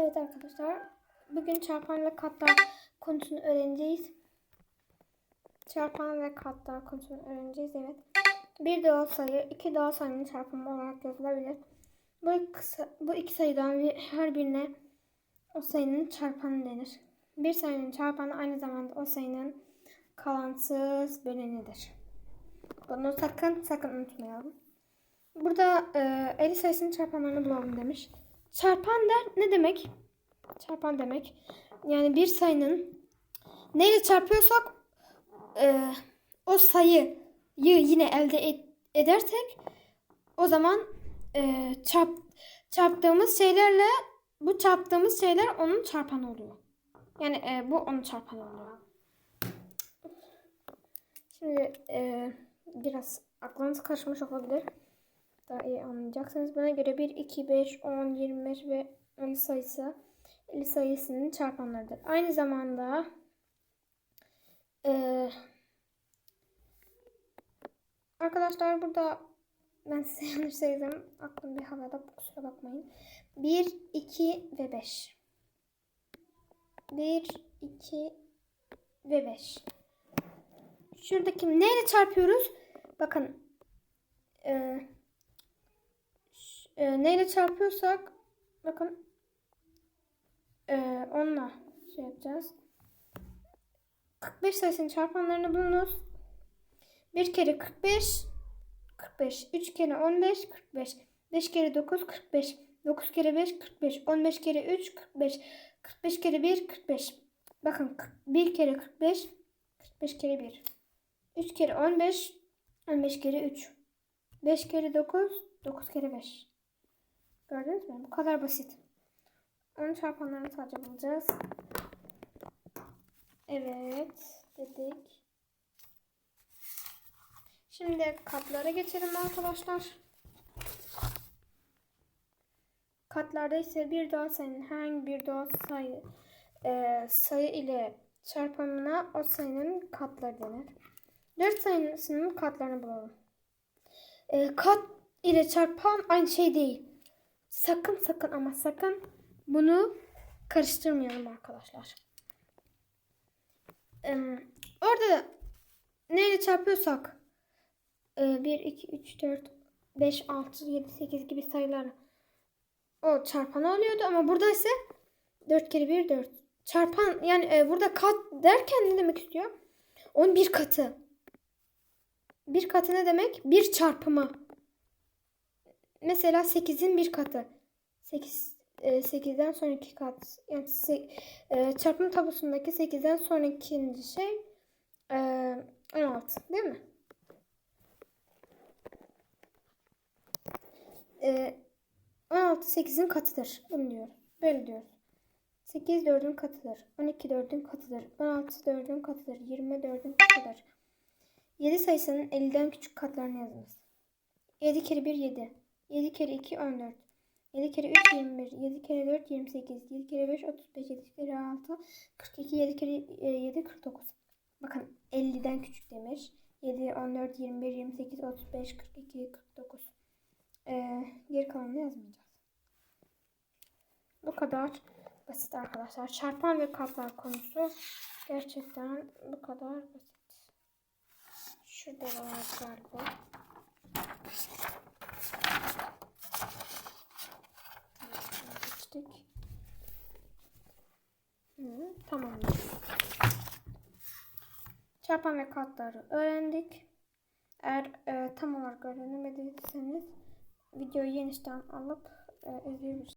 Evet arkadaşlar. Bugün çarpan ve katlar konusunu öğreneceğiz. Çarpan ve katlar konusunu öğreneceğiz. Evet. Bir doğal sayı iki doğal sayının çarpımı olarak yazılabilir. Bu iki, bu iki sayıdan bir- her birine o sayının çarpanı denir. Bir sayının çarpanı aynı zamanda o sayının kalansız bölenidir. Bunu sakın sakın unutmayalım. Burada e, 50 sayısının çarpanlarını bulalım demiş. Çarpan der ne demek? Çarpan demek. Yani bir sayının neyle çarpıyorsak e, o sayıyı yine elde et- edersek o zaman e, çarp, çarptığımız şeylerle bu çarptığımız şeyler onun çarpanı oluyor. Yani e, bu onun çarpanı oluyor. Şimdi e, biraz aklınız karışmış olabilir. Daha iyi anlayacaksınız. Buna göre 1, 2, 5, 10, 25 ve 50 sayısı 50 sayısının çarpanlarıdır. Aynı zamanda e, arkadaşlar burada ben size yanlış saydım. Aklım bir havada kusura bakmayın. 1, 2 ve 5. 1, 2 ve 5. Şuradaki neyle çarpıyoruz? Bakın. E, ş- e, neyle çarpıyorsak bakın e, onunla şey yapacağız. 45 sayısının çarpanlarını bulunuz. 1 kere 45 45 3 kere 15 45 5 kere 9 45 9 kere 5 45 15 kere 3 45 45 kere 1 45 Bakın 1 kere 45 45 kere 1 3 kere 15 15 kere 3 5 kere 9 9 kere 5 Gördünüz mü? Bu kadar basit. Onun çarpanlarını sadece bulacağız. Evet dedik. Şimdi katlara geçelim arkadaşlar. Katlarda ise bir doğal sayının herhangi bir doğal sayı e, sayı ile çarpımına o sayının katları denir. Dört sayısının katlarını bulalım. E, kat ile çarpan aynı şey değil. Sakın sakın ama sakın bunu karıştırmayalım arkadaşlar. E, orada neyle çarpıyorsak 1, 2, 3, 4, 5, 6, 7, 8 gibi sayılar o çarpanı oluyordu ama burada ise 4 kere 1 4. Çarpan yani e, burada kat derken ne demek istiyor? Onun bir katı. Bir katı ne demek? Bir çarpımı. Mesela 8'in bir katı. 8 e, 8'den sonraki kat. Yani se- e, çarpım tablosundaki 8'den sonraki şey e, 16 değil mi? E, 16 8'in katıdır. Bunu diyoruz. Böyle diyoruz. 8 4'ün katıdır. 12 4'ün katıdır. 16 4'ün katıdır. 20 4'ün katıdır. 7 sayısının 50'den küçük katlarını yazınız. 7 kere 1 7. 7 kere 2 14. 7 kere 3 21. 7 kere 4 28. 7 kere 5 35. 7 kere 6 42. 7 kere 7 49. Bakın 50'den küçük demiş. 7 14 21 28 35 42 49. Ee, geri kalanını yazmayacağız. Bu kadar basit arkadaşlar. Çarpan ve katlar konusu gerçekten bu kadar basit. Şurada da var galiba. Tamamdır. Çarpan ve katları öğrendik. Eğer e, tam olarak öğrenemediyseniz videoyu yeniden alıp e, izleyebilirsiniz.